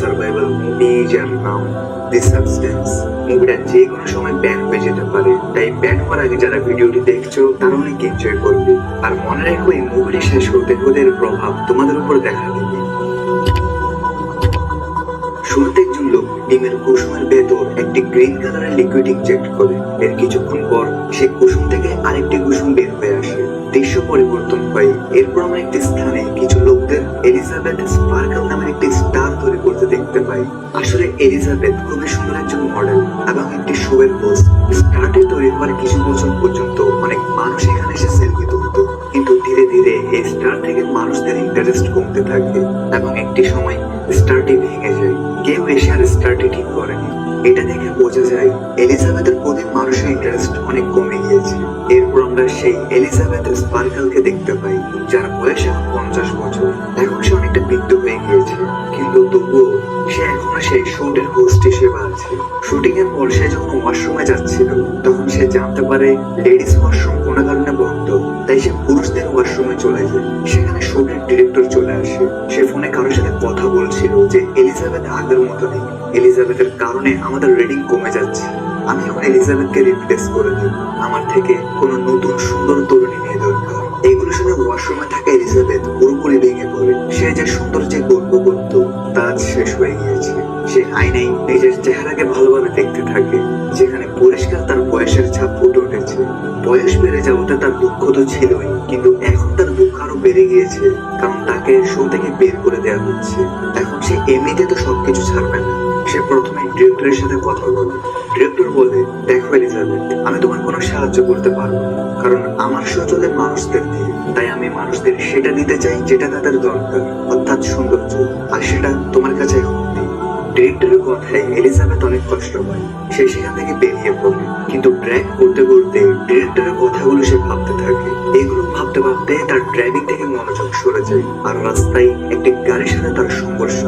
Survival movie যার নাম দি substance মুভিটা যে কোনো সময় ব্যান হয়ে যেতে পারে। তাই ব্যান হওয়ার আগে যারা ভিডিওটি দেখছ, তারা অনেক এনজয় করবে। আর মনে রাখো, এই মুভিটি শেষ হতে এর প্রভাব তোমাদের উপর দেখা দেবে। শুরুতে একজন লোক ডিমের কুসুমের ভেতর একটি গ্রিন কালারের লিকুইড ইনজেক্ট করে। এর কিছুক্ষণ পর সে কুসুম থেকে আরেকটি কুসুম বের হয়ে আসে। দৃশ্য পরিবর্তন হয়। এরপর আমরা একটি স্থানে কিছু লোকদের এলিজাবেথ স্পার্কল নামের একটি স্টার তৈরি করতে দেখতে পাই। আসলে এলিজাবেথ খুবই সুন্দর একজন মডেল এবং একটি শোয়ের হোস্ট স্টারটি তৈরি হওয়ার কিছু বছর পর্যন্ত অনেক মানুষ এখানে এসে সেলফি তুলত। কিন্তু ধীরে ধীরে এই স্টার থেকে মানুষদের ইন্টারেস্ট কমতে থাকে এবং একটি সময় স্টারটি ভেঙে যায়। কেউ এসে আর স্টারটি ঠিক করেনি। এটা দেখে বোঝা যায় এলিজাবেথের প্রতি মানুষের ইন্টারেস্ট অনেক কমে গিয়েছে। এরপর আমরা সেই এলিজাবেথ স্পার্কেলকে দেখতে পাই, যার বয়স এখন পঞ্চাশ বছর। এখন সে অনেকটা বৃদ্ধ হয়ে গিয়েছে, কিন্তু তবুও সে এখনও সেই শুটের হোস্ট হিসেবে আছে। শুটিং এর পর সে যখন ওয়াশরুমে যাচ্ছিল, তখন সে জানতে পারে লেডিস ওয়াশরুম কোনো কারণে বন্ধ, তাই সে পুরুষদের ওয়াশরুমে চলে যায়। সেখানে শুটের ডিরেক্টর চলে আসে। সে ফোনে কারোর সাথে কথা বলছিল যে এলিজাবেথ আগের মতো নেই। এলিজাবেথের কারণে আমাদের রেটিং কমে যাচ্ছে। আমি এখন এলিজাবেথকে রিপ্লেস করে দিই আমার থেকে কোনো নতুন সুন্দর তরুণী মেয়ে দরকার। এগুলো শুনে ওয়াশরুমে থাকা এলিজাবেথ পুরোপুরি ভেঙে পড়ে। সে যে সুন্দর যে গল্প করতো তা শেষ হয়ে গিয়েছে। সে আয়নায় নিজের চেহারাকে ভালোভাবে দেখতে থাকে। যেখানে পরিষ্কার তার বয়সের ছাপ ফুটে উঠেছে। বয়স বেড়ে যাওয়াতে তার দুঃখ তো ছিলই, কিন্তু এখন তার দুঃখ আরও বেড়ে গিয়েছে। কারণ তাকে শো থেকে বের করে দেওয়া হচ্ছে। এখন এমনিতে তো সবকিছু ছাড়বে না। সে প্রথমে ডিরেক্টরের সাথে কথা বলে ডিরেক্টর বলে দেখো এলিজাবেথ আমি তোমার কোনো সাহায্য করতে পারব কারণ আমার সচলে চলে মানুষদের দিয়ে, তাই আমি মানুষদের সেটা দিতে চাই যেটা তাদের দরকার, অর্থাৎ সৌন্দর্য। আর সেটা তোমার কাছে ডিরেক্টরের কথায় এলিজাবেথ অনেক কষ্ট পায়। সে সেখান থেকে বেরিয়ে পড়ে। কিন্তু ট্র্যাক করতে করতে ডিরেক্টরের কথাগুলো সে ভাবতে থাকে। এগুলো ভাবতে ভাবতে তার ড্রাইভিং থেকে মনোযোগ সরে যায়। আর রাস্তায় একটি গাড়ির সাথে তার সংঘর্ষ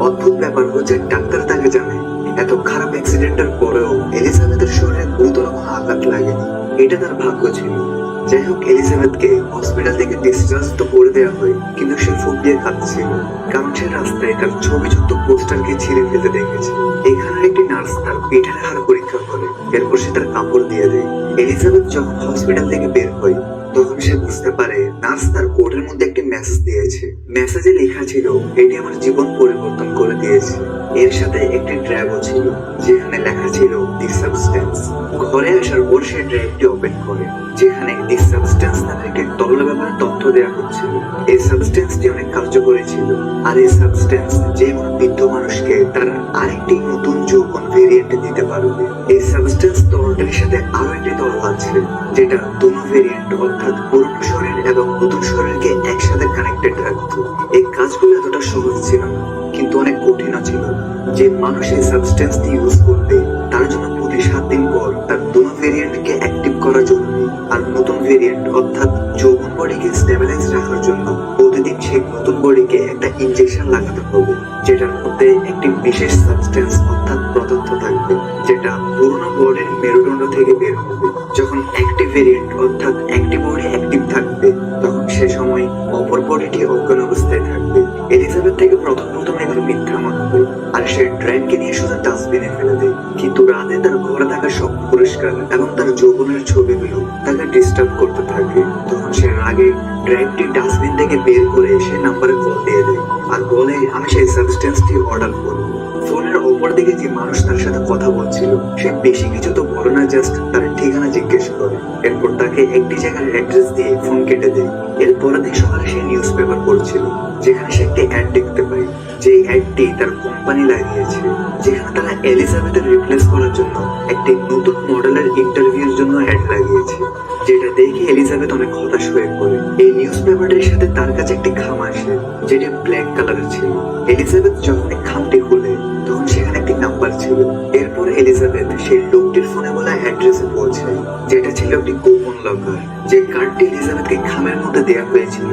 অদ্ভুত ব্যাপার হচ্ছে ডাক্তার তাকে জানে। এত খারাপ অ্যাক্সিডেন্টের পরেও এলিজাবেথের শরীরে গুরুতর কোনো আঘাত লাগেনি। এটা তার ভাগ্য ছিল। যাই হোক এলিজাবেথকে হসপিটাল থেকে ডিসচার্জ তো করে দেওয়া হয়, কিন্তু সে ফোন দিয়ে কাঁদছিল কারণ সে রাস্তায় তার ছবি ছবিযুক্ত পোস্টারকে ছিঁড়ে ফেলতে দেখেছে। এখানে একটি নার্স তার পিঠের হাড় পরীক্ষা করে, এরপর সে তার কাপড় দিয়ে দেয়। এলিজাবেথ যখন হসপিটাল থেকে বের হয় তখন সে বুঝতে পারে নার্স তার কোটের মধ্যে একটি মেসেজ দিয়েছে। মেসেজে লেখা ছিল, এটি আমার জীবন পরিবর্তন করে দিয়েছে। এর সাথে একটি ড্রাইভও ছিল, যেখানে লেখা ছিল দি ঘরে আসার পর সে ড্রাইভটি ওপেন করে, যেখানে দি নামে একটি তরল ব্যাপারে তথ্য দেওয়া হচ্ছিল। এই সাবস্টেন্সটি অনেক কার্যকরী ছিল, আর এই সাবস্টেন্স যে কোনো বৃদ্ধ মানুষকে তার আরেকটি নতুন যৌবন ভেরিয়েন্ট দিতে পারবে। এই সাবস্টেন্স তরলটির সাথে আরও একটি তরল আছে, যেটা দুনো ভেরিয়েন্ট অর্থাৎ পুরনো শরীর এবং নতুন শরীরকে একসাথে কানেক্টেড রাখতো। এই কাজগুলো এতটা সহজ ছিল না, কিন্তু অনেক কঠিনও ছিল। যে মানুষ এই সাবস্টেন্সটি ইউজ করবে তার জন্য প্রতি সাত দিন পর তার দুনো ভেরিয়েন্টকে অ্যাক্টিভ করা জরুরি। আর নতুন ভেরিয়েন্ট অর্থাৎ যৌবন বডিকে স্টেবিলাইজ রাখার জন্য প্রতিদিন সেই নতুন বডিকে একটা ইনজেকশন লাগাতে হবে, যেটার মধ্যে একটি বিশেষ সাবস্টেন্স অর্থাৎ পদার্থ থাকবে, যেটা পুরনো বডির মেরুদণ্ড থেকে বের হবে। যখন একটি ভেরিয়েন্ট বডিটি অজ্ঞান অবস্থায় থাকবে। এলিজাবেথ থেকে প্রথম প্রথম এগুলো মিথ্যা মনে হবে আর সে ড্রাইভকে নিয়ে সোজা ডাস্টবিনে ফেলে দেয়। কিন্তু রাতে তার ঘরে থাকা সব পরিষ্কার এবং তার যৌবনের ছবিগুলো তাকে ডিস্টার্ব করতে থাকে। তখন সে রাগে ড্রাইভটি ডাস্টবিন থেকে বের করে এসে নাম্বারে কল দিয়ে দেয়। আর বলে, আমি সেই সাবস্টেন্সটি অর্ডার করব। ফোনের ওপর দিকে যে মানুষ তার সাথে কথা বলছিল, সে বেশি কিছু তো বলে না জাস্ট তার ঠিকানা জিজ্ঞেস করে। এরপর তাকে একটি জায়গার অ্যাড্রেস দিয়ে ফোন কেটে দেয়। এর পরের দিন সকালে সে নিউজ পেপার পড়ছিল, যেখানে সে একটি অ্যাড দেখতে পায়। যে অ্যাডটি তার কোম্পানি লাগিয়েছে যেখানে তারা এলিজাবেথের রিপ্লেস করার জন্য একটি নতুন মডেলের ইন্টারভিউর জন্য অ্যাড লাগিয়েছে যেটা দেখে এলিজাবেথ অনেক হতাশ হয়ে পড়ে। এই নিউজ পেপারটির সাথে তার কাছে একটি খাম আসে, যেটি ব্ল্যাক কালারের ছিল। এলিজাবেথ যখন খামটি খুলে ছিল। এরপর এলিজাবেথ সেই লোকটির ফোনে বলা অ্যাড্রেসে পৌঁছায়, যেটা ছিল একটি গোপন লকার যে কার্ডটি এলিজাবেথকে খামের মধ্যে দেওয়া হয়েছিল।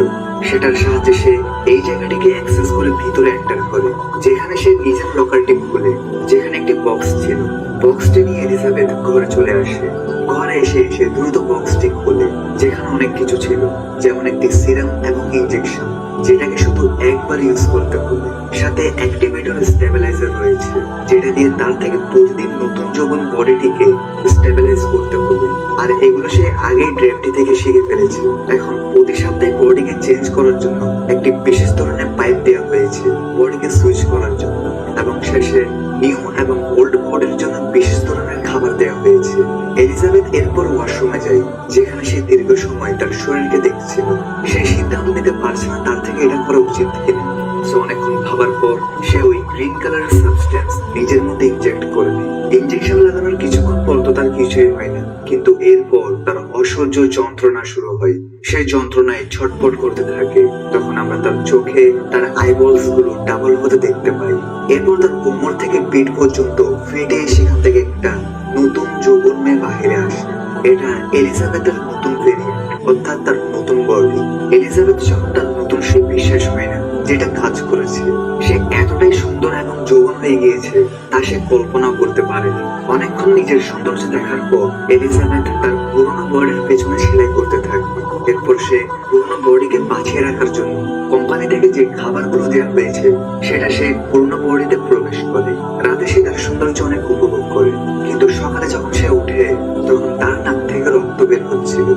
সেটার সাহায্যে সে এই জায়গাটিকে অ্যাক্সেস করে ভিতরে এন্টার করে, যেখানে সে নিজের লকারটি খুলে, যেখানে একটি বক্স ছিল। বক্সটি নিয়ে এলিজাবেথ ঘরে চলে আসে। ঘরে এসে সে দ্রুত বক্সটি খোলে, যেখানে অনেক কিছু ছিল, যেমন একটি সিরাম এবং ইনজেকশন যেটাকে শুধু একবার ইউজ করতে হবে। সাথে অ্যাক্টিভেটর স্টেবিলাইজার রয়েছে, যেটা দিয়ে তার থেকে প্রতিদিন নতুন যৌবন বডিটিকে স্টেবিলাইজ করতে হবে। আর এগুলো সে আগেই ড্রেপটি থেকে শিখে ফেলেছে। এখন প্রতি সপ্তাহে বডিকে চেঞ্জ করার জন্য একটি বিশেষ ধরনের পাইপ দেওয়া হয়েছে বডিকে সুইচ করার জন্য। এবং শেষে নিউ এবং ওল্ড বডির জন্য বিশেষ ধরনের খাবার দেওয়া হয়েছে। এলিজাবেথ এরপর ওয়াশরুমে যায়, যেখানে সে দীর্ঘ সময় তার শরীরকে দেখছিল। সে সিদ্ধান্ত নিতে পারছে না, তার থেকে এটা করা উচিত কিনা সো অনেকক্ষণ ভাবার পর, সে ওই গ্রিন কালারের সাবস্টেন্স নিজের মধ্যে ইনজেক্ট করে নেয়। ইনজেকশন লাগানোর কিছুক্ষণ পর তো তার কিছুই হয় না। কিন্তু এরপর তার অসহ্য যন্ত্রণা শুরু হয়। সেই যন্ত্রণায় ছটপট করতে থাকে। তখন আমরা তার চোখে তার আইবলসগুলো ডাবল হতে দেখতে পাই। এরপর তার কোমর থেকে পিঠ পর্যন্ত ফেটে সেখান থেকে একটা নতুন যৌবন মেয়ে বাহিরে আসে। এটা এলিজাবেথের নতুন ভেরিয়েন্ট অর্থাৎ তার নতুন বডি এলিজাবেথ যখন তার নতুন সে বিশ্বাস হয় না, যেটা কাজ করেছে, সে এতটাই সুন্দর এবং যৌবন হয়ে গিয়েছে তা সে কল্পনাও করতে পারেনি। অনেকক্ষণ নিজের সৌন্দর্য দেখার পর এলিজাবেথ তার পুরনো বডির পেছনে সেলাই করতে থাকবে। এরপর সে পুরনো বডিকে বাঁচিয়ে রাখার জন্য কোম্পানি থেকে যে খাবারগুলো দেওয়া হয়েছে, সেটা সে পুরনো বডিতে প্রবেশ করে। রাতে সে তার সৌন্দর্য অনেক উপভোগ করে। কিন্তু সকালে যখন সে উঠে, তখন তার নাক থেকে রক্ত বের হচ্ছিল।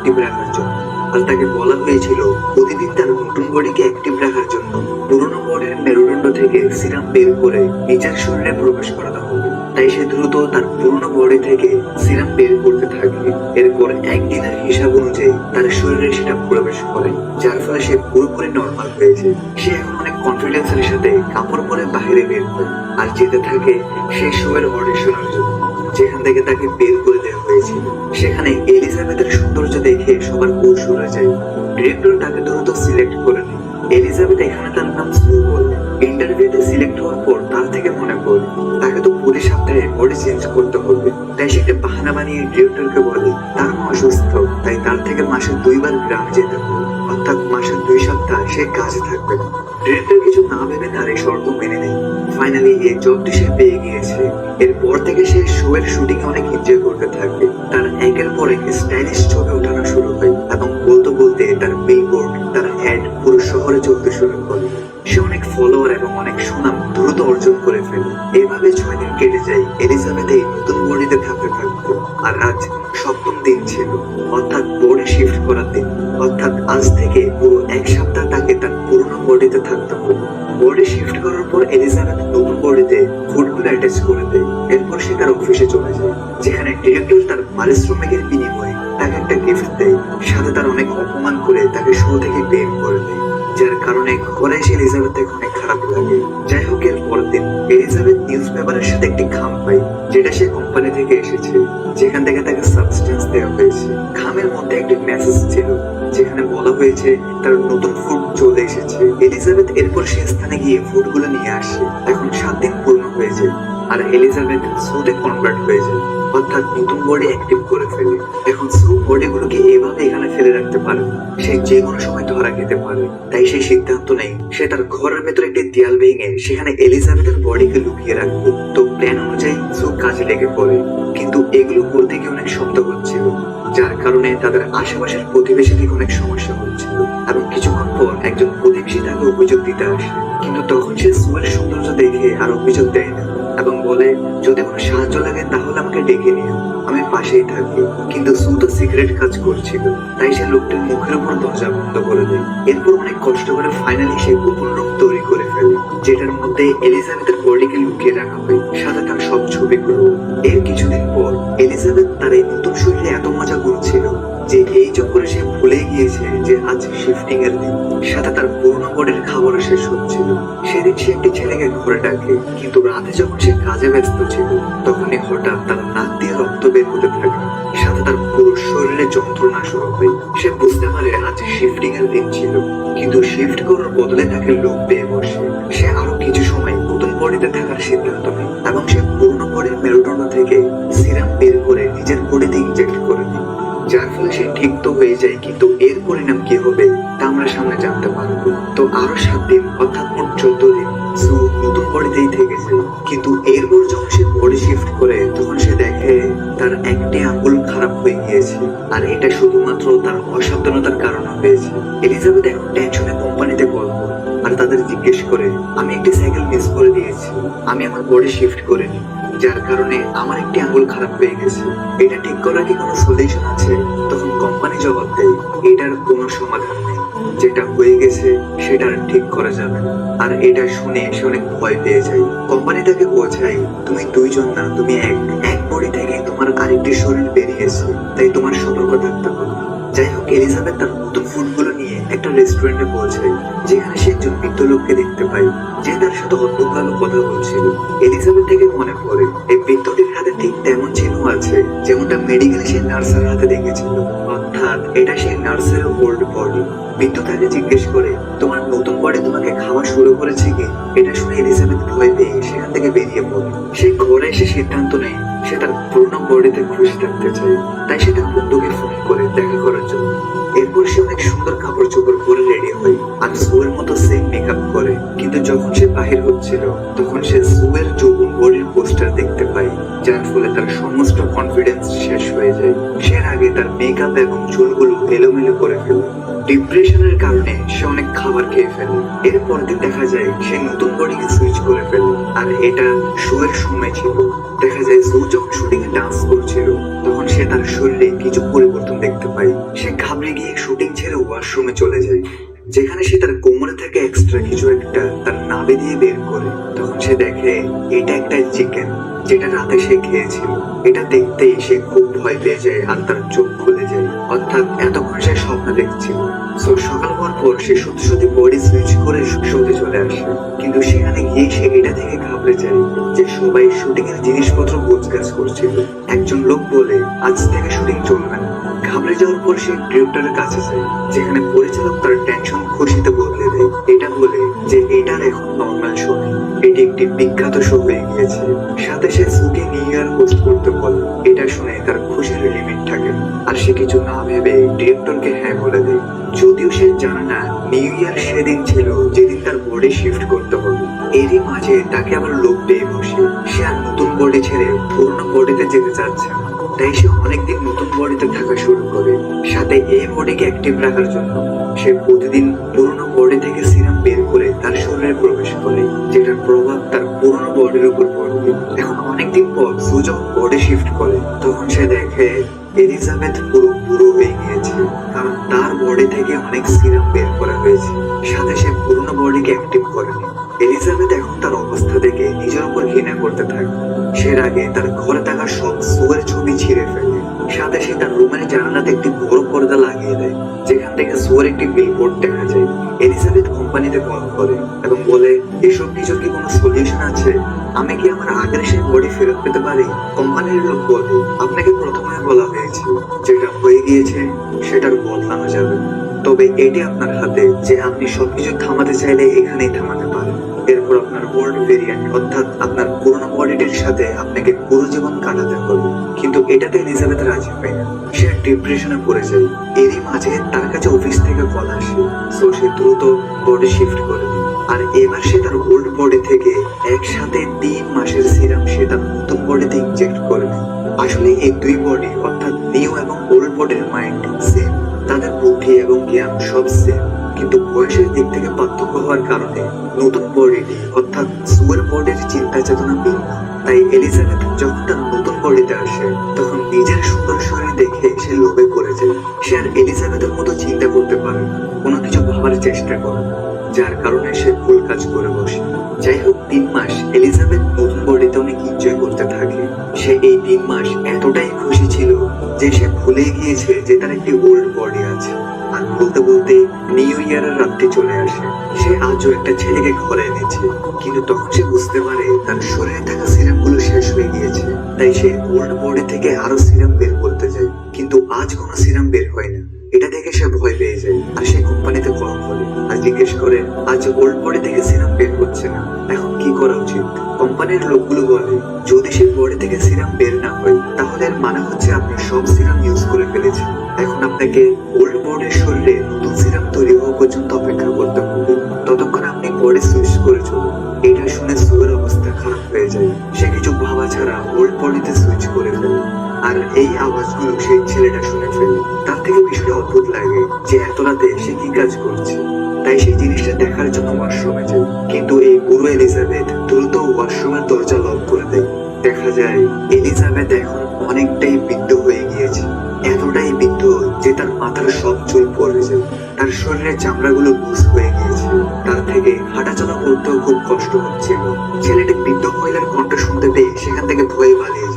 অ্যাক্টিভ রাখার জন্য। আর তাকে বলা হয়েছিল, প্রতিদিন তার নতুন বডিকে অ্যাক্টিভ রাখার জন্য। পুরনো বডির মেরুদণ্ড থেকে সিরাম বের করে নিজের শরীরে প্রবেশ করাতে হবে। তাই সে দ্রুত তার পুরনো বডি থেকে সিরাম বের করতে থাকে। এরপর একদিনের হিসাব অনুযায়ী তার শরীরে সেটা প্রবেশ করে, যার ফলে সে পুরোপুরি নর্মাল হয়েছে। সে এখন অনেক কনফিডেন্সের সাথে কাপড় পরে বাইরে বের হয়, আর যেতে থাকে সেই শোয়ের অডিশনের জন্য। যেখান থেকে তাকে বের করে দেওয়া হয়েছিল, সেখানে এলিজাবেথের সৌন্দর্য দেখে সবার কৌশ সরে যায় ডিরেক্টর তাকে দ্রুত সিলেক্ট করে এলিজাবেথ এখানে তার নাম স্লু বলে ইন্টারভিউতে সিলেক্ট হওয়ার পর তার থেকে মনে পড়ে, তাকে তো প্রতি সপ্তাহে বডি চেঞ্জ করতে হবে। তাই সে একটা বাহানা বানিয়ে ডিরেক্টরকে বলে তার মা অসুস্থ, তাই তার থেকে মাসে দুইবার গ্রামে যেতে হবে। অর্থাৎ মাসে দুই সপ্তাহ সে কাজে থাকবে না। ডিরেক্টর কিছু না ভেবে তার এই শর্ত মেনে নেয়। ফাইনালি এই জবটি সে পেয়ে গিয়েছে। এরপর থেকে সে শো এর শুটিং অনেক এনজয় করতে থাকে তার একের পর এক স্টাইলিশ ছবি ওঠানো শুরু হয় এবং বলতে বলতে তার বিলবোর্ড তার অ্যাড পুরো শহরে চলতে শুরু করে। সে অনেক ফলোয়ার এবং অনেক সুনাম দ্রুত অর্জন করে ফেলে। এভাবে ছয় দিন কেটে যায় এলিজাবেথ এই নতুন বডিতে থাকতে থাকতো। আর আজ সপ্তম দিন ছিল। অর্থাৎ বডি শিফট করার দিন অর্থাৎ আজ থেকে পুরো এক সপ্তাহ তাকে তার পুরনো বডিতে থাকতে হবে। বডি শিফট করার পর এলিজাবেথ নতুন বডিতে ফুডগুলো অ্যাটাচ করে দেয়। এরপর সে তার অফিসে চলে যায়, যেখানে ডিরেক্টর তার পারিশ্রমিকের বিনিময়ে তাকে একটা গিফট দেয় সাথে তার অনেক অপমান করে তাকে শো থেকে বের করে দেয়, যার কারণে ঘরে এসে এলিজাবেথের অনেক খারাপ লাগে। যাই হোক এর পরের দিন এলিজাবেথ নিউজ পেপারের সাথে একটি খাম পায়, যেটা সে কোম্পানি থেকে এসেছে, যেখান থেকে তাকে সাবস্টেন্স দেওয়া হয়েছে। খামের মধ্যে একটি মেসেজ ছিল, যেখানে বলা হয়েছে, তার নতুন ফুড চলে এসেছে। এলিজাবেথ এরপর সে স্থানে গিয়ে ফুডগুলো নিয়ে আসে। এখন সাত দিন পূর্ণ হয়ে যায়। আর এলিজাবেথ সুতে কনভার্ট হয়ে যায়। অর্থাৎ নতুন বডি অ্যাক্টিভ করে ফেলে। এখন সু বডিগুলোকে এভাবে এখানে ফেলে রাখতে পারে সে যে কোনো সময় ধরা খেতে পারে। তাই সে সিদ্ধান্ত নেই সে তার ঘরের ভেতরে একটি দেয়াল ভেঙে সেখানে এলিজাবেথের বডিকে লুকিয়ে রাখবে তো প্ল্যান অনুযায়ী সু কাজে লেগে পড়ে। কিন্তু এগুলো করতে গিয়ে অনেক শব্দ হচ্ছিল, যার কারণে তাদের আশেপাশের প্রতিবেশীদের অনেক সমস্যা হচ্ছিল। এবং কিছুক্ষণ পর একজন প্রতিবেশী তাকে অভিযোগ দিতে আসে। কিন্তু তখন সে সুয়ের সৌন্দর্য দেখে আর অভিযোগ দেয় না। এবং বলে, যদি কোনো সাহায্য লাগে, তাহলে আমাকে ডেকে নিও। আমি পাশেই থাকি। কিন্তু সু তো সিগারেট কাজ করছিল। তাই সে লোকটির মুখের উপর দরজা বন্ধ করে দেয়। এরপর অনেক কষ্ট করে ফাইনালি সে গোপন রুম তৈরি করে ফেলে, যেটার মধ্যে এলিজাবেথের বডিকে লুকিয়ে রাখা হয়, সাথে তার সব ছবিগুলো। এর কিছুদিন পর এলিজাবেথ তার এই নতুন শরীরে এত মজা করছিল যে এই চক্করে সে ভুলে গিয়েছে যে আজ শিফটিং এর দিন। সাথে তার পুরনো বডির খাবারও শেষ হচ্ছিল। সেদিন সে একটি ছেলেকে ঘরে ডাকে, কিন্তু রাতে যখন সে কাজে ব্যস্ত ছিল, তখনই হঠাৎ তার নাক দিয়ে রক্ত বের হতে থাকে। সাথে তার পুরো শরীরে যন্ত্রণা শুরু হয়। সে বুঝতে পারে আজ শিফটিং এর দিন ছিল, কিন্তু শিফট করার বদলে তাকে লোক পেয়ে বসে। সে আরও কিছু সময় নতুন বডিতে থাকার সিদ্ধান্ত নেয়, এবং সে পুরনো বডির মেরুদণ্ড থেকে সিরাম বের করে নিজের বডিতে ইনজেক্ট করে দেয়। যার ফলে সে ঠিক তো হয়ে যায়, কিন্তু এর পরিণাম কি হবে, তা আমরা সামনাসামনি জানতে পারব। তো আরও সাত দিন, অর্থাৎ মোট চোদ্দ দিন। সু নতুন বডিতেই থেকেছে কিন্তু এরপর যখন সে বডি শিফট করে, তখন সে দেখে তার একটি আঙ্গুল খারাপ হয়ে গিয়েছে। আর এটা শুধুমাত্র তার অসাবধানতার কারণে হয়েছে। এলিজাবেথ এখন টেনশনে কোম্পানিতে কল আর তাদের জিজ্ঞেস করে, আমি একটি সাইকেল মিস করে দিয়েছি। আমি আমার বডি শিফট করিনি। যার কারণে আমার একটি আঙ্গুল খারাপ হয়ে গেছে। এটা ঠিক করার কি কোনো সলিউশন আছে? তখন কোম্পানি জবাব দেয়, এটার কোনো সমাধান নেই। যেটা হয়ে গেছে, সেটা ঠিক করা যাবে আর এটা শুনে সে অনেক ভয় পেয়ে যায়। কোম্পানি তাকে বোঝায়, তুমি দুইজন না, তুমি এক। এক বডি থেকে তোমার আরেকটি শরীর বেরিয়েছে, তাই তোমার সতর্ক থাকতে হবে যাই হোক, এলিজাবেথ তার নতুন ফুডগুলো নিয়ে একটা রেস্টুরেন্টে পৌঁছায়, যেখানে সে একজন বৃদ্ধ লোককে দেখতে পায়, যে তার সাথে অদ্ভুতভাবে কথা বলছিল। এলিজাবেথ থেকে মনে পড়ে, এই বৃদ্ধটির হাতে ঠিক তেমন চিহ্ন আছে, যেমনটা মেডিকেলে সে নার্সের হাতে দেখেছিল। অর্থাৎ এটা সেই নার্সের ওল্ড বডি বৃদ্ধ তাকে জিজ্ঞেস করে, তোমার নতুন বডি তোমাকে খাওয়া শুরু করেছে কি? এটা শুনে এলিজাবেথ ভয় পেয়ে সেখান থেকে বেরিয়ে পড়ে। সে ঘরে এসে সিদ্ধান্ত নেয়, সে তার পুরনো বডিতে খুশি থাকতে চায়। তাই সে তার বন্ধুকে ফোন করে দেখা করার জন্য। এরপর সে অনেক সুন্দর কাপড় চোপড় পরে রেডি হয় আর সুয়ের মতো সেম মেকআপ করে। কিন্তু যখন সে বাহির হচ্ছিল, তখন সে সুয়ের যৌবন বডির পোস্টার দেখতে পায়, যার ফলে তার সমস্ত কনফিডেন্স শেষ হয়ে যায়। সে আগে তার মেকআপ এবং চুলগুলো এলোমেলো করে ফেলে ডিপ্রেশনের কারণে সে অনেক খাবার খেয়ে ফেলে এর পরদিন দেখা যায় সে নতুন বডিকে সুইচ করে ফেলে আর এটা শোয়ের সময় ছিল। দেখা যায় সু যখন শুটিং এ ডান্স করছিল, তখন সে তার শরীরে কিছু পরিবর্তন দেখতে পায়। সে ঘাবড়ে গিয়ে শুটিং ছেড়ে ওয়াশরুমে চলে যায়। যেখানে সে তার কোমরে থেকে এক্সট্রা কিছু একটা তার নাভি দিয়ে বের করে। তখন সে দেখে এটা একটা চিকেন যেটা রাতে সে খেয়েছিল। এটা দেখতেই সে খুব ভয় পেয়ে যায় আর তার চোখ খুলে। অর্থাৎ এতক্ষণ সে স্বপ্ন দেখছিল। সো সকাল হওয়ার পর সে সত্যি সত্যি বডি সুইচ করে শুতে চলে আসে। কিন্তু সেখানে গিয়ে সে এটা থেকে ঘাবড়ে যায় যে সবাই শুটিং এর জিনিসপত্র গোছগাছ করছিল। একজন লোক বলে, আজ থেকে শুটিং চলবে না। ঘাবড়ে যাওয়ার পর সে ডিরেক্টরের কাছে যায়, যেখানে পরিচালক তার টেনশন, খুশিতে বদলে দেয়, এটা বলে যে এটার এখন নর্মাল শো এটি একটি বিখ্যাত শো হয়ে গিয়েছে। সাথে সে সুকে নিউ ইয়ার হোস্ট করতে বলে, এটা শুনে তার খুশির লিমিট থাকে। আর সে কিছু না ভেবে ডিরেক্টরকে হ্যাঁ বলে দেয়। যদিও সে জানে না নিউ ইয়ার সেদিন ছিল যেদিন তার বডি শিফট করতে হবে। এরই মাঝে তাকে আবার লোক পেয়ে বসে সে আর নতুন বডি ছেড়ে পুরনো বডিতে যেতে চাচ্ছে না। তাই সে অনেকদিন নতুন বডিতে থাকা শুরু করে। সাথে এই বডিকে অ্যাক্টিভ রাখার জন্য সে প্রতিদিন পুরনো বডি থেকে সিরাম বের করে তার শরীরে প্রবেশ করে, যেটার প্রভাব তার পুরনো বডির উপর পড়বে এখন অনেকদিন পর সু যখন বডি শিফট করে, তখন সে দেখে এলিজাবেথ পুরো পুরো হয়ে গিয়েছে কারণ তার বডি থেকে অনেক সিরাম বের করা হয়েছে। সাথে সে পুরনো বডিকে অ্যাক্টিভ করেনি এলিজাবেথ এখন তার অবস্থা দেখে নিজের উপর ঘৃণা করতে থাকে। সে আগে তার ঘরে থাকা সব সুয়ের ছবি ছিঁড়ে ফেলে। সাথে সে তার রুমের জানালাতে একটি বড় পর্দা লাগিয়ে দেয়, যেখান থেকে সুয়ের একটি বিলবোর্ড দেখা যায়। এলিজাবেথ কোম্পানিতে কল করে এবং বলে, এসব কিছুর কি কোনো সলিউশন আছে? আমি কি আমার আগের সেই বডি ফেরত পেতে পারি? কোম্পানির লোক বলে, আপনাকে প্রথমে বলা হয়েছে, যেটা হয়ে গিয়েছে সেটার বদলানো যাবে। তবে এটি আপনার হাতে, যে আপনি সবকিছু থামাতে চাইলে এখানেই থামাতে পারেন। এরপর আপনার ওল্ড ভেরিয়েন্ট অর্থাৎ আপনার পুরনো বডিটির সাথে আপনাকে পুরো জীবন কাটাতে হবে। কিন্তু এটাতে এলিজাবেথ রাজি হয় না। সে ডিপ্রেশনে পড়ে যায়। এরই মাঝে তার কাছে অফিস থেকে কল আসে। সো সে দ্রুত বডি শিফট করে। আর এবার সে তার ওল্ড বডি থেকে একসাথে তিন মাসের সিরাম সে তার নতুন বডিতে ইনজেক্ট করে। আসলে এই দুই বডি অর্থাৎ নিউ এবং ওল্ড বডির মাইন্ড সেম তাদের বুদ্ধি এবং জ্ঞান সব সেম কিন্তু বয়সের দিক থেকে পার্থক্য হওয়ার কারণে নতুন বডিটি অর্থাৎ সুয়ের বডির চিন্তা চেতনা ভিন্ন। তাই এলিজাবেথ যখন তার নতুন বডিতে আসে, তখন নিজের সুন্দর শরীর দেখে সে লোভে পড়ে যায়। সে আর এলিজাবেথের মতো চিন্তা করতে পারে কোনো কিছু ভাবার চেষ্টা করে, যার কারণে সে ভুল কাজ করে বসে। যাই হোক তিন মাস এলিজাবেথ নতুন বডিতে অনেক এনজয় করতে থাকে। সে এই তিন মাস এতটাই খুশি ছিল যে সে ভুলে গিয়েছে যে তার একটি ওল্ড বডি আছে। আর বলতে বলতে নিউ ইয়ারের রাত্রি চলে আসে। সে আজও একটা ছেলেকে ঘরে এনেছে। কিন্তু তখন সে বুঝতে পারে তার শরীরে থাকা সিরামগুলো শেষ হয়ে গিয়েছে। তাই সে ওল্ড বডি থেকে আরও সিরাম বের করতে যায়। কিন্তু আজ কোনো সিরাম বের হয় না। এটা দেখে সে ভয় পেয়ে যায়। আর সে কোম্পানিতে কল করে। আর জিজ্ঞেস করে, আজ ওল্ড কোম্পানির লোকগুলো বলে, যদি সে পরে থেকে সিরাম বের না হয়, তাহলে মানে হচ্ছে আপনি সব সিরাম ইউজ যায়, এলিজাবেথ এখন অনেকটাই বৃদ্ধ হয়ে গিয়েছে। এতটাই বৃদ্ধ যে তার মাথার সব চুল পড়ে তার শরীরের চামড়াগুলো লুজ হয়ে গিয়েছে। তার থেকে হাঁটাচলা করতেও খুব কষ্ট হচ্ছিল ছেলেটি বৃদ্ধ মহিলার কণ্ঠ শুনতে পেয়ে সেখান থেকে ভয়ে পালিয়ে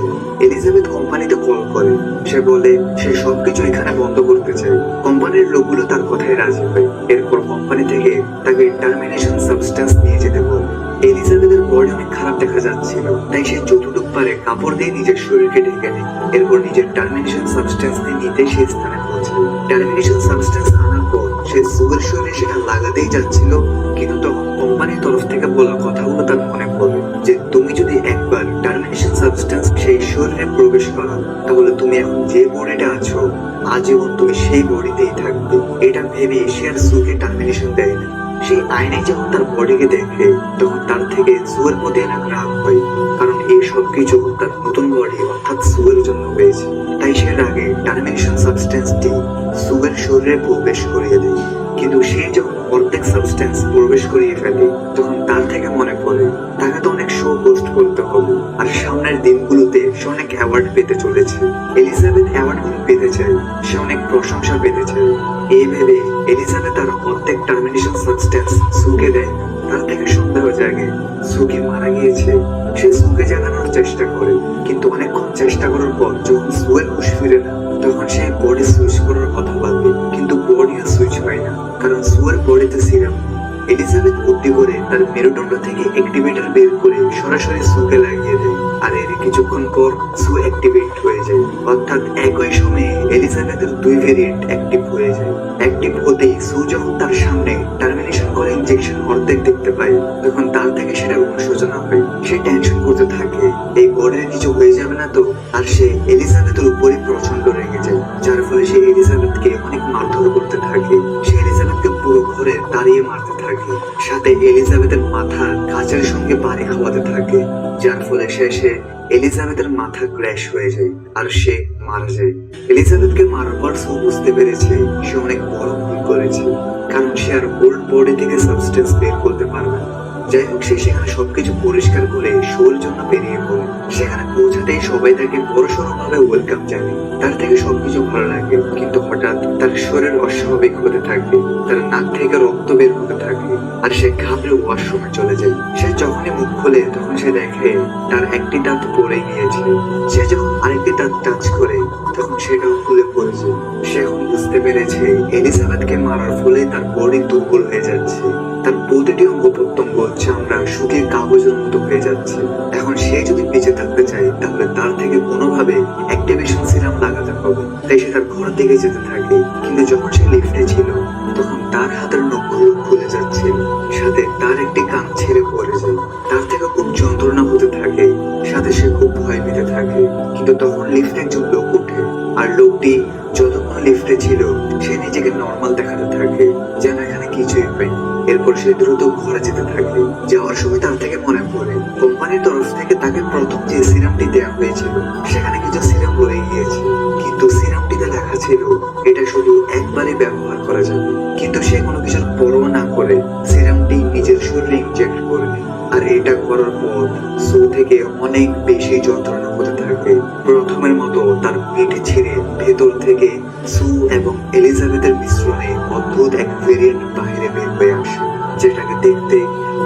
এলিজাবেথ কোম্পানিতে কল করে। সে বলে, সে সবকিছু এখানে বন্ধ করতে চায়। কোম্পানির লোকগুলো তার কথায় রাজি হয়। এরপর কোম্পানি থেকে তাকে টার্মিনেশন সাবস্টেন্স নিয়ে যেতে বলে। এলিজাবেথের অনেক খারাপ দেখা যাচ্ছিল। তাই সে যতটুক পারে কাপড় দিয়ে নিজের শরীরকে ঢেকে নেয়। এরপর নিজের টার্মিনেশন সাবস্টেন্স নিতে সেই স্থানে পৌঁছায়। টার্মিনেশন সাবস্টেন্স আনার পর সে সুয়ের শরীরে সেটা লাগাতেই যাচ্ছিল। কিন্তু তখন কোম্পানির তরফ থেকে বলা কথাগুলো তার মনে পড়ে যে, তুমি যদি একবার টার্মিনেশন সাবস্টেন্স সেই শরীরে প্রবেশ করো তাহলে তুমি এখন যে বডিতে আছো, আজীবন তুমি সেই বডিতেই থাকবে। এটা ভেবে সে আর সুকে টার্মিনেশন দেয় না। সেই আয়নায় যখন তার বডিকে দেখে, তখন তার থেকে সুয়ের প্রতি এক রাগ হয়। কারণ এই সব কিছু তার নতুন বডি অর্থাৎ সুয়ের জন্য হয়েছে। তাই সে রাগে টার্মিনেশন সাবস্টেন্সটি সুয়ের শরীরে প্রবেশ করিয়ে দেয়। কিন্তু সে যখন অর্ধেক সাবস্টেন্স প্রবেশ করিয়ে ফেলে, তখন তার থেকে মনে পড়ে, তাকে তো অনেক শো হোস্ট করতে হবে। আর সামনের দিনগুলোতে সে অনেক অ্যাওয়ার্ড পেতে চলেছে। এলিজাবেথ অ্যাওয়ার্ডগুলো পেতে চায়। সে অনেক প্রশংসা পেতে চায়। এই ভেবে এলিজাবেথ তার অর্ধেক টার্মিনেশন সাবস্টেন্স সুকে দেয়। তার থেকে সন্দেহ জাগে। সুকে মারা গিয়েছে। সে সুকে জানানোর চেষ্টা করে। কিন্তু অনেকক্ষণ চেষ্টা করার পর যখন সুয়ের হুশ ফিরে না, তখন সে বডি সুইচ করার কথা ভাববে কিন্তু বডিও সুইচ হয় না। কারণ সুয়ের বডিতে সিরাম এলিজাবেথ বুদ্ধি করে তার মেরুদণ্ড থেকে অ্যাক্টিভেটর বের করে সরাসরি সুকে লাগিয়ে দেয়। আর এর কিছুক্ষণ পর সু অ্যাক্টিভেট হয়ে যায়। অর্থাৎ একই সময়ে এলিজাবেথের দুই ভেরিয়েন্ট অ্যাক্টিভ হয়ে যায়। অ্যাক্টিভ হতেই সু যখন তার সামনে টার্মিনেশন করে ইনজেকশন অর্ধেক দেখতে পায়, তখন তার থেকে সেটা অনুশোচনা হয়। সে টেনশন করতে থাকে। এই বডির কিছু হয়ে যাবে না তো? আর সে এলিজাবেথের উপরই প্রচণ্ড রেগে যায়, যার ফলে সে এলিজাবেথকে অনেক মারধর করতে থাকে। ঘরে দাঁড়িয়ে মারতে থাকে। সাথে এলিজাবেথের মাথা কাচের সঙ্গে বাড়ি খাওয়াতে থাকে, যার ফলে শেষে এলিজাবেথের মাথা ক্র্যাশ হয়ে যায় আর সে মারা যায়। এলিজাবেথকে মারার পর সু বুঝতে পেরেছে সে অনেক বড় ভুল করেছে, কারণ সে আর ওল্ড বডি থেকে সাবস্টেন্স বের করতে পারবে না। যাই হোক, সে সেখানে সবকিছু পরিষ্কার করে শোর জন্য বেরিয়ে পড়ে। সেখানে পৌঁছাতেই সবাই তাকে বড়সড় ভাবে ওয়েলকাম জানে তার থেকে সবকিছু ভালো লাগে কিন্তু হঠাৎ তার শরীর অস্বাভাবিক হতে থাকে তার নাক থেকে রক্ত বের হতে থাকে আর সে ঘাবড়ে ওয়াশরুমে চলে যায়। সে যখনই মুখ খোলে, তখন সে দেখে তার একটি দাঁত পড়ে গিয়েছে। সে যখন আরেকটি দাঁত টাচ করে, তখন সেটাও খুলে পড়েছে। সে এখন বুঝতে পেরেছে, এলিজাবেথকে মারার ফলে তার বডি দুর্বল হয়ে যাচ্ছে। তার প্রতিটি অঙ্গ প্রত্যঙ্গ হচ্ছে আমরা শুকিয়ে কাগজের মতো হয়ে যাচ্ছে। এখন সে যদি বেঁচে থাকতে চায় তাহলে তার থেকে কোনোভাবে অ্যাক্টিভেশন সিরাম লাগাতে হবে। তাই সে তার ঘর দিকে যেতে থাকে। কিন্তু যখন সে লিফটে ছিল, তখন তার হাতের নখগুলো খুলে যাচ্ছিল সাথে তার একটি কান ছেড়ে পড়ে যায়। তার থেকে খুব যন্ত্রণা হতে থাকে। সাথে সে খুব ভয় পেতে থাকে। কিন্তু তখন লিফটে একজন লোক ওঠে। আর লোকটি যতক্ষণ লিফটে ছিল, সে নিজেকে নর্মাল দেখাতে থাকে, যেন এখানে কিছুই হয়নি। এরপর সে দ্রুত ঘরে যেতে থাকে। যাওয়ার সময় তার থেকে মনে পড়ে যে সিরামটি দেওয়া হয়েছিল সেখানে কিছু সিরাম রয়ে গিয়েছে। কিন্তু সিরামটিতে লেখা ছিল, এটা শুধু একবারই ব্যবহার করা যাবে। কিন্তু সে কোনো কিছুর পরোয়া না করে সিরামটি নিজের শরীরে ইনজেক্ট করবে আর এটা করার পর সু থেকে অনেক বেশি যন্ত্রণা হতে থাকে। প্রথমের মতো তার পেটে ছেড়ে ভেতর থেকে সু এবং এলিজাবেথের মিশ্রণে অদ্ভুত এক ভেরিয়েন্ট বাইরে বের হয়ে আসে, যেটাকে দেখতে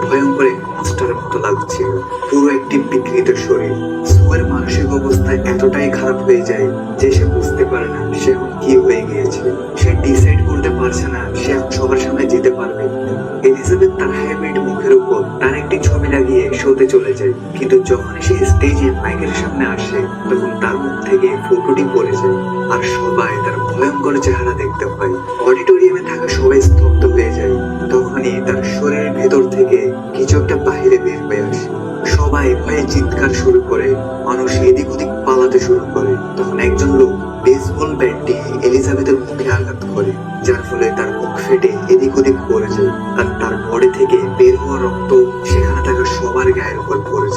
ভয়ঙ্কর এক মনস্টারের মতো লাগছে। পুরো একটি বিকৃত শরীর। হয়ে যায়, যে সে বুঝতে পারে না সে এখন কি হয়ে গিয়েছে, সে ডিসাইড করতে পারছে না, সে এখন সবার সামনে যেতে পারবে। এলিজাবেথ তার হ্যাবিট মুখের উপর তার একটি ছবি লাগিয়ে শোতে চলে যায়। কিন্তু যখন সে স্টেজে মাইকের সামনে আসে, তখন তার মুখ থেকে ফটোটি পড়ে যায় আর সবাই তার ভয়ঙ্কর চেহারা দেখতে পায়। অডিটোরিয়ামে থাকা সবাই স্তব্ধ হয়ে যায়। তখনই তার শরীরের ভেতর থেকে কিছু একটা বাহিরে বের হয়ে আসে। সবাই ভয়ে চিৎকার শুরু করে। হওয়া রক্ত সেখানে থাকা সবার গায়ের উপর পড়ে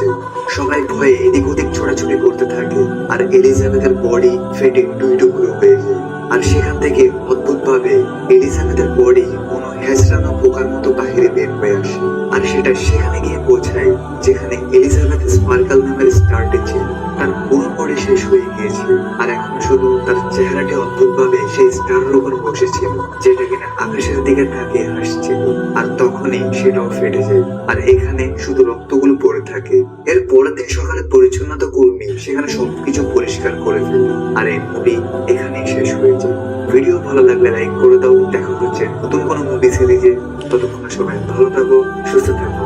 সবাই ভয়ে এদিক ওদিক ছোড়াছুড়ি করতে থাকে আর এলিজাবেথের বডি ফেটে দুই টুকরো হয়ে যায়। আর সেখান থেকে অদ্ভুত ভাবে এলিজাবেথের বডি কোনো হেঁচড়ানো পোকার মতো বাহিরে বের হয়ে আসে। আর সেটা সেখানে গিয়ে পৌঁছায় যেখানে এলিজাবেথ স্পার্কাল নামের স্টারটি ছিল। পুরো শেষ হয়ে গিয়েছে আর এখন শুধু তার চেহারাটি অদ্ভুত ভাবে সেই স্টারের উপর বসেছিল, যেটা কিনা আকাশের দিকে তাকিয়ে হাসছিল আর তখনই সেটাও ফেটে যায়। আর এখানে শুধু রক্তগুলো পড়ে থাকে। এর পরের দিন সকালে পরিচ্ছন্নতা কর্মী সেখানে সবকিছু পরিষ্কার করে ফেলে। আর এই মুভি এখানেই শেষ হয়ে যায়। ভিডিও ভালো লাগলে লাইক করে দাও। দেখা হচ্ছে নতুন কোনো মুভি সিরিজে ততক্ষণ সবাই ভালো থাকো, সুস্থ থাকো।